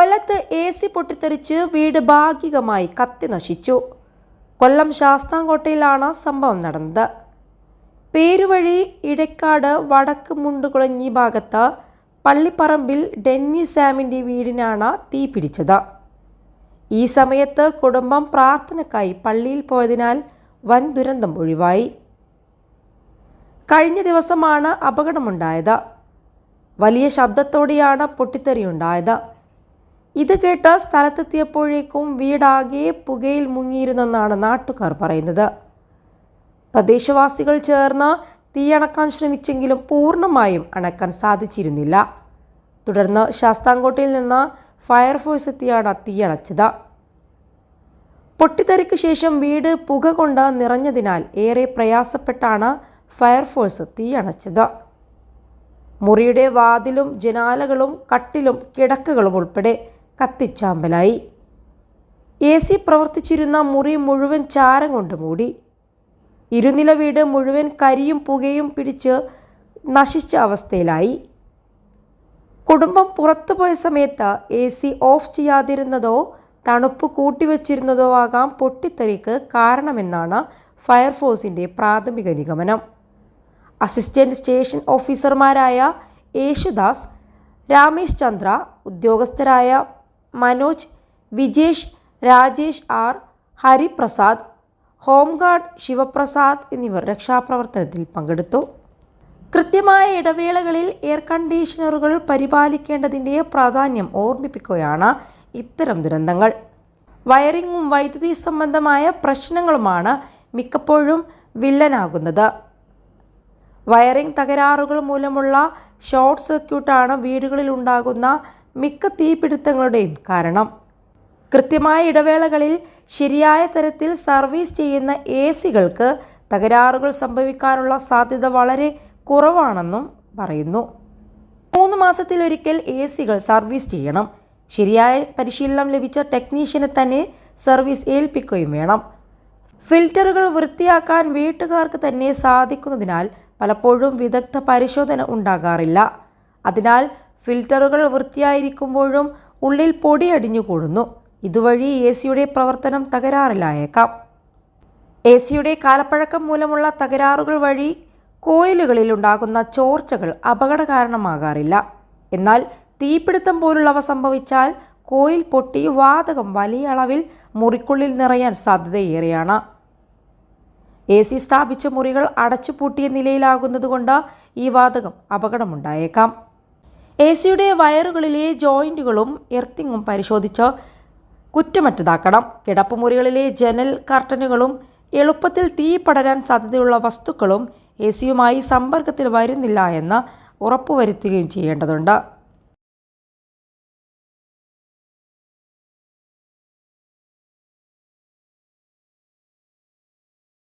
കൊല്ലത്ത് A C പൊട്ടിത്തെറിച്ച് വീട് ഭാഗികമായി കത്തി നശിച്ചു. കൊല്ലം ശാസ്താംകോട്ടയിലാണ് സംഭവം നടന്നത്. പേരുവഴി ഇടക്കാട് വടക്ക് മുണ്ടുകുളഞ്ഞി ഭാഗത്ത് പള്ളിപ്പറമ്പിൽ ഡെന്നി സാമിന്റെ വീടിനാണ് തീ പിടിച്ചത്. ഈ സമയത്ത് കുടുംബം പ്രാർത്ഥനക്കായി പള്ളിയിൽ പോയതിനാൽ വൻ ദുരന്തം ഒഴിവായി. കഴിഞ്ഞ ദിവസമാണ് അപകടമുണ്ടായത്. വലിയ ശബ്ദത്തോടെയാണ് പൊട്ടിത്തെറിയുണ്ടായത്. ഇത് കേട്ട സ്ഥലത്തെത്തിയപ്പോഴേക്കും വീടാകെ പുകയിൽ മുങ്ങിയിരുന്നെന്നാണ് നാട്ടുകാർ പറയുന്നത്. പ്രദേശവാസികൾ ചേർന്ന് തീയണക്കാൻ ശ്രമിച്ചെങ്കിലും പൂർണമായും അണക്കാൻ സാധിച്ചിരുന്നില്ല. തുടർന്ന് ശാസ്താംകോട്ടയിൽ നിന്ന് ഫയർഫോഴ്സ് എത്തിയാണ് തീയണച്ചത്. പൊട്ടിത്തെറിക്ക് ശേഷം വീട് പുക കൊണ്ട് നിറഞ്ഞതിനാൽ ഏറെ പ്രയാസപ്പെട്ടാണ് ഫയർഫോഴ്സ് തീയണച്ചത്. മുറിയുടെ വാതിലും ജനാലകളും കട്ടിലും കിടക്കകളും ഉൾപ്പെടെ കത്തിച്ചാമ്പലായി. എ സി പ്രവർത്തിച്ചിരുന്ന മുറി മുഴുവൻ ചാരം കൊണ്ട് മൂടി. ഇരുനില വീട് മുഴുവൻ കരിയും പുകയും പിടിച്ച് നശിച്ച അവസ്ഥയിലായി. കുടുംബം പുറത്തുപോയ സമയത്ത് എ സി ഓഫ് ചെയ്യാതിരുന്നതോ തണുപ്പ് കൂട്ടിവച്ചിരുന്നതോ ആകാം പൊട്ടിത്തെറിക്ക് കാരണമെന്നാണ് ഫയർഫോഴ്സിന്റെ പ്രാഥമിക നിഗമനം. അസിസ്റ്റന്റ് സ്റ്റേഷൻ ഓഫീസർമാരായ Yesudas Ramesh Chandra ഉദ്യോഗസ്ഥരായ Manoj Vijesh Rajesh R Hariprasad home guard Shivaprasad എന്നിവർ രക്ഷാപ്രവർത്തനത്തിൽ പങ്കെടുത്തു. കൃത്യമായ ഇടവേളകളിൽ എയർ കണ്ടീഷണറുകൾ പരിപാലിക്കേണ്ടതിന്റെ പ്രാധാന്യം ഓർമ്മിപ്പിക്കുകയാണ് ഇത്തരം ദുരന്തങ്ങൾ. വയറിങ്ങും വൈദ്യുതി സംബന്ധമായ പ്രശ്നങ്ങളുമാണ് മിക്കപ്പോഴും വില്ലനാകുന്നത്. വയറിംഗ് തകരാറുകൾ മൂലമുള്ള ഷോർട്ട് സർക്യൂട്ടാണ് വീടുകളിൽ ഉണ്ടാകുന്ന മിക്ക തീപിടുത്തങ്ങളുടെയും കാരണം. കൃത്യമായ ഇടവേളകളിൽ ശരിയായ തരത്തിൽ സർവീസ് ചെയ്യുന്ന എ സികൾക്ക് തകരാറുകൾ സംഭവിക്കാനുള്ള സാധ്യത വളരെ കുറവാണെന്നും പറയുന്നു. മൂന്ന് മാസത്തിലൊരിക്കൽ എ സികൾ സർവീസ് ചെയ്യണം. ശരിയായ പരിശീലനം ലഭിച്ച ടെക്നീഷ്യനെ തന്നെ സർവീസ് ഏൽപ്പിക്കുകയും വേണം. ഫിൽറ്ററുകൾ വൃത്തിയാക്കാൻ വീട്ടുകാർക്ക് തന്നെ സാധിക്കുന്നതിനാൽ പലപ്പോഴും വിദഗ്ധ പരിശോധന ഉണ്ടാകാറില്ല. അതിനാൽ ഫിൽറ്ററുകൾ വൃത്തിയായിരിക്കുമ്പോഴും ഉള്ളിൽ പൊടി അടിഞ്ഞുകൂടുന്നു. ഇതുവഴി എ സിയുടെ പ്രവർത്തനം തകരാറിലായേക്കാം. എ സിയുടെ കാലപ്പഴക്കം മൂലമുള്ള തകരാറുകൾ വഴി കോയിലുകളിൽ ഉണ്ടാകുന്ന ചോർച്ചകൾ അപകട കാരണമാകാറില്ല എന്നാൽ തീപിടുത്തം പോലുള്ളവ സംഭവിച്ചാൽ കോയിൽ പൊട്ടി വാതകം വലിയ അളവിൽ മുറിക്കുള്ളിൽ നിറയാൻ സാധ്യതയേറെയാണ്. എ സി സ്ഥാപിച്ച മുറികൾ അടച്ചുപൂട്ടിയ നിലയിലാകുന്നതുകൊണ്ട് ഈ വാതകം അപകടമുണ്ടായേക്കാം. എ സിയുടെ വയറുകളിലെ ജോയിന്റുകളും എർത്തിങ്ങും പരിശോധിച്ച് കുറ്റമറ്റതാക്കണം. കിടപ്പുമുറികളിലെ ജനൽ കർട്ടനുകളും എളുപ്പത്തിൽ തീ പടരാൻ സാധ്യതയുള്ള വസ്തുക്കളും എ സിയുമായി സമ്പർക്കത്തിൽ വരുന്നില്ല എന്ന് ഉറപ്പുവരുത്തുകയും ചെയ്യേണ്ടതുണ്ട്.